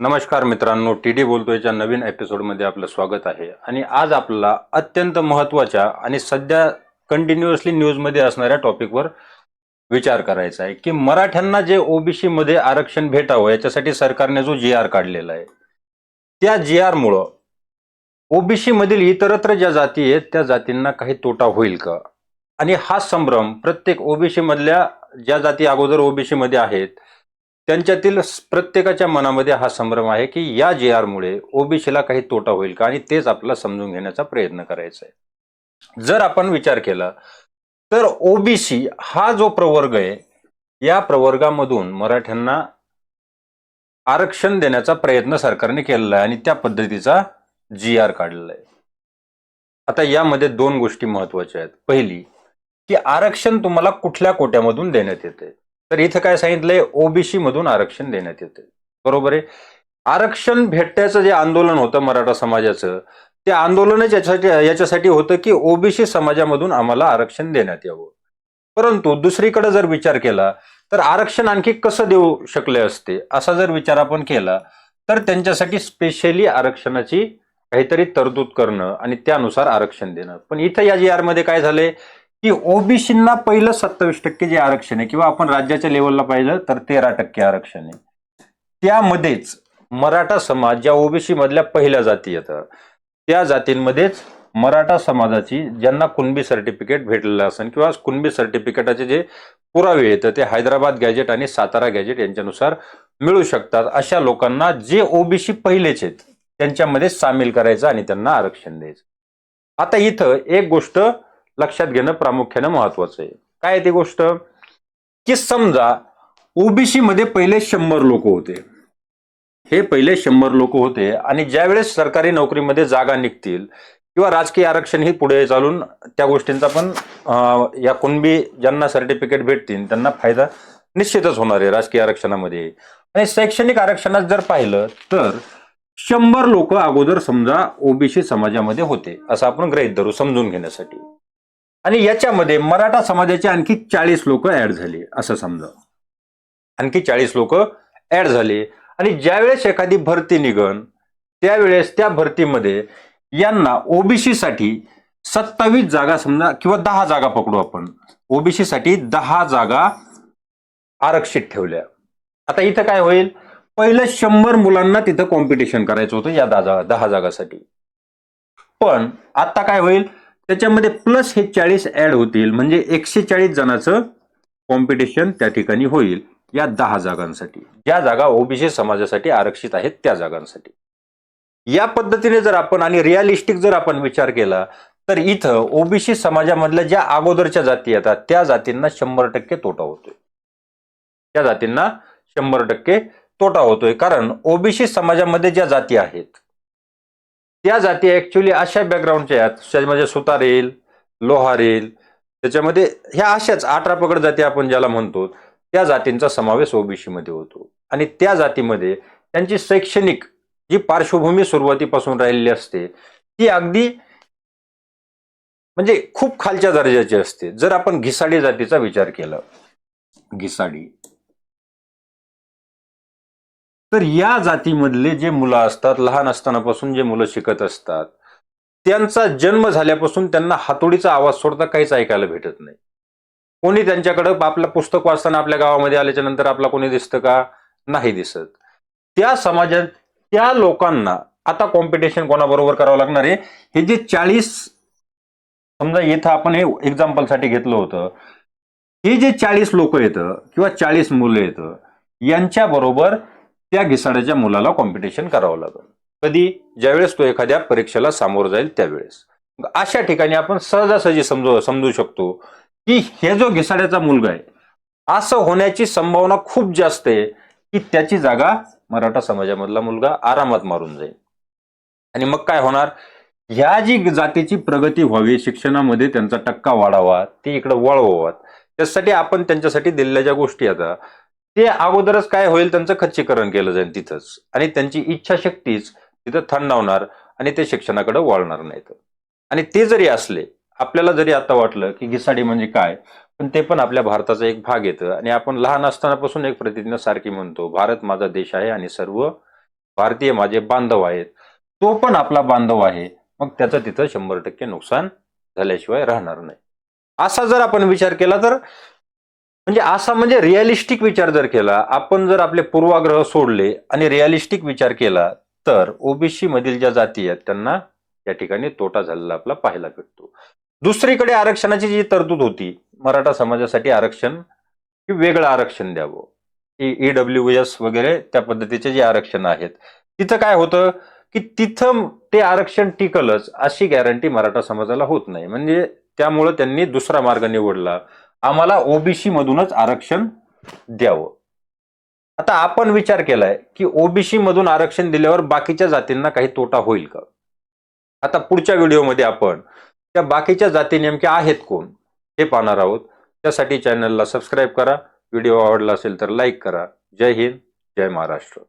नमस्कार मित्रांनो T D बोलतोयच्या नवीन एपिसोडमध्ये आपलं स्वागत आहे. आणि आज आपल्याला अत्यंत महत्त्वाच्या आणि सध्या कंटिन्युअसली न्यूजमध्ये असणाऱ्या टॉपिकवर विचार करायचा आहे की मराठ्यांना जे ओबीसी मध्ये आरक्षण भेटावं याच्यासाठी सरकारने जो जी आर काढलेला आहे त्या जी आर मुळं ओबीसी मधील इतरत्र ज्या जाती आहेत त्या जातींना काही तोटा होईल का? आणि हा संभ्रम प्रत्येक ओबीसी मधल्या ज्या जाती अगोदर ओबीसी मध्ये आहेत त्यांच्यातील प्रत्येकाच्या मनामध्ये हा संभ्रम आहे की या जे आरमुळे ओबीसीला काही तोटा होईल का? आणि तेच आपल्याला समजून घेण्याचा प्रयत्न करायचा आहे. जर आपण विचार केला तर ओबीसी हा जो प्रवर्ग आहे या प्रवर्गामधून मराठ्यांना आरक्षण देण्याचा प्रयत्न सरकारने केलेला आहे आणि त्या पद्धतीचा जी आर काढलेला आहे. आता यामध्ये दोन गोष्टी महत्त्वाच्या आहेत. पहिली की आरक्षण तुम्हाला कुठल्या कोट्यामधून देण्यात येते तर इथं काय सांगितलंय? ओबीसी मधून आरक्षण देण्यात येते बरोबर आहे? आरक्षण भेटण्याचं जे आंदोलन होतं मराठा समाजाचं ते आंदोलनच याच्यासाठी याच्यासाठी होतं की ओबीसी समाजामधून आम्हाला आरक्षण देण्यात यावं. परंतु दुसरीकडे जर विचार केला तर आरक्षण आणखी कसं देऊ शकले असते? असा जर विचार आपण केला तर त्यांच्यासाठी स्पेशली आरक्षणाची काहीतरी तरतूद करणं आणि त्यानुसार आरक्षण देणं. पण इथं या जी आरमध्ये काय झाले की ओबीसींना पहिलं सत्तावीस टक्के जे आरक्षण आहे किंवा आपण राज्याच्या लेवलला पाहिलं तर तेरा टक्के आरक्षण आहे. त्यामध्येच मराठा समाज ज्या ओबीसी मधल्या पहिल्या जाती येतात त्या जातींमध्येच मराठा समाजाची ज्यांना कुणबी सर्टिफिकेट भेटलेलं असेल किंवा कुणबी सर्टिफिकेटाचे जे पुरावे येतं ते हैदराबाद गॅजेट आणि सातारा गॅजेट यांच्यानुसार मिळू शकतात. अशा लोकांना जे ओबीसी पहिलेच आहेत त्यांच्यामध्ये सामील करायचं आणि त्यांना आरक्षण द्यायचं. आता इथं एक गोष्ट लक्षात घेणं प्रामुख्यानं महत्वाचं आहे. काय ती गोष्ट? की समजा ओबीसी मध्ये पहिले शंभर लोक होते. हे पहिले शंभर लोक होते आणि ज्यावेळेस सरकारी नोकरीमध्ये जागा निघतील किंवा राजकीय आरक्षण ही पुढे चालून त्या गोष्टींचा पण या कुणबी ज्यांना सर्टिफिकेट भेटतील त्यांना फायदा निश्चितच होणार आहे राजकीय आरक्षणामध्ये. आणि शैक्षणिक आरक्षणात जर पाहिलं तर शंभर लोक अगोदर समजा ओबीसी समाजामध्ये होते असं आपण गृहीत धरू समजून घेण्यासाठी. आणि याच्यामध्ये मराठा समाजाचे आणखी चाळीस लोक ऍड झाले असं समजा आणखी चाळीस लोक ऍड झाले. आणि ज्यावेळेस एखादी भरती निघन त्यावेळेस त्या भरतीमध्ये यांना ओबीसी साठी सत्तावीस जागा समजा किंवा दहा जागा पकडू आपण. ओबीसी साठी दहा जागा आरक्षित ठेवल्या. आता इथं काय होईल? पहिलं शंभर मुलांना तिथं कॉम्पिटिशन करायचं होतं या दहा जागा दहा जागासाठी. पण आता काय होईल? त्याच्यामध्ये प्लस हे चाळीस ऍड होतील. म्हणजे एकशे चाळीस जणांचं कॉम्पिटिशन त्या ठिकाणी होईल या दहा जागांसाठी. ज्या जागा ओबीसी समाजासाठी आरक्षित आहेत त्या जागांसाठी. या पद्धतीने जर आपण आणि रिअलिस्टिक जर आपण विचार केला तर इथं ओबीसी समाजामधल्या ज्या अगोदरच्या जाती येतात त्या जातींना शंभर टक्के तोटा होतोय. त्या जातींना शंभर टक्के तोटा होतोय. कारण ओबीसी समाजामध्ये ज्या जाती आहेत त्या जाती ऍक्च्युली अशा बॅकग्राऊंडच्या आहेत. त्याच्यामध्ये सुतार येईल लोहार येईल. त्याच्यामध्ये ह्या अशाच अठरा पकड जाती आपण ज्याला म्हणतो त्या जातींचा समावेश ओबीसी मध्ये होतो. आणि त्या जातीमध्ये त्यांची शैक्षणिक जी पार्श्वभूमी सुरुवातीपासून राहिलेली असते ती अगदी म्हणजे खूप खालच्या दर्जाची असते. जर आपण घिसाडी जातीचा विचार केला घिसाडी. तर या जातीमधले जे मुलं असतात लहान असतानापासून जे मुलं शिकत असतात त्यांचा जन्म झाल्यापासून त्यांना हातोडीचा आवाज सोडता काहीच ऐकायला भेटत नाही. कोणी त्यांच्याकडं आपलं पुस्तक वाचताना आपल्या गावामध्ये आल्याच्यानंतर आपला कोणी दिसतं का? नाही दिसत. त्या समाजात त्या लोकांना आता कॉम्पिटिशन कोणाबरोबर करावं लागणार आहे? हे जे चाळीस समजा इथं आपण हे एक्झाम्पलसाठी घेतलं होतं. हे जे चाळीस लोक येतं किंवा चाळीस मुलं येतं यांच्या बरोबर त्या घिसाड्याच्या मुलाला कॉम्पिटिशन करावं लागेल. कधी? ज्यावेळेस तो एखाद्या परीक्षेला सामोरं जाईल त्यावेळेस. अशा ठिकाणी आपण सहजासहजी समजू समजू शकतो की हे जो घिसाड्याचा मुलगा आहे असं होण्याची संभावना खूप जास्त आहे की त्याची जागा मराठा समाजामधला मुलगा आरामात मारून जाईल. आणि मग काय होणार? ह्या जी जातीची प्रगती व्हावी शिक्षणामध्ये त्यांचा टक्का वाढावा ते इकडे वळवावा. त्यासाठी आपण त्यांच्यासाठी दिलेल्या ज्या गोष्टी आता ते अगोदरच काय होईल त्यांचं खच्चीकरण केलं जाईल तिथंच. आणि त्यांची इच्छाशक्तीच तिथं थंडावणार आणि ते शिक्षणाकडे वळणार नाहीत. आणि ते जरी असले आपल्याला जरी आता वाटलं की घिसाडी म्हणजे काय पण ते पण आपल्या भारताचा एक भाग येतं. आणि आपण लहान असतानापासून एक प्रतिज्ञा सारखी म्हणतो भारत माझा देश आहे आणि सर्व भारतीय माझे बांधव आहेत. तो पण आपला बांधव आहे. मग त्याचं तिथं शंभर टक्के नुकसान झाल्याशिवाय राहणार नाही. असा जर आपण विचार केला तर म्हणजे असा म्हणजे रिअलिस्टिक विचार जर केला आपण जर आपले पूर्वाग्रह सोडले आणि रिअलिस्टिक विचार केला तर ओबीसी मधील ज्या जाती आहेत त्यांना या ठिकाणी तोटा झालेला आपला पाहायला भेटतो. दुसरीकडे आरक्षणाची जी तरतूद होती मराठा समाजासाठी आरक्षण की वेगळं आरक्षण द्यावं ईडब्ल्यू एस वगैरे त्या पद्धतीचे जे आरक्षण आहेत तिथं काय होतं की तिथं ते आरक्षण टिकलच अशी गॅरंटी मराठा समाजाला होत नाही. म्हणजे त्यामुळं त्यांनी दुसरा मार्ग निवडला आम्हाला ओबीसी मधूनच आरक्षण द्यावं. आता आपण विचार केलाय की ओबीसी मधून आरक्षण दिल्यावर बाकीच्या जातींना काही तोटा होईल का? आता पुढच्या व्हिडिओमध्ये आपण त्या बाकीच्या जाती नेमक्या आहेत कोण हे पाहणार आहोत. त्यासाठी चॅनलला सबस्क्राईब करा. व्हिडिओ आवडला असेल तर लाईक करा. जय हिंद. जय महाराष्ट्र.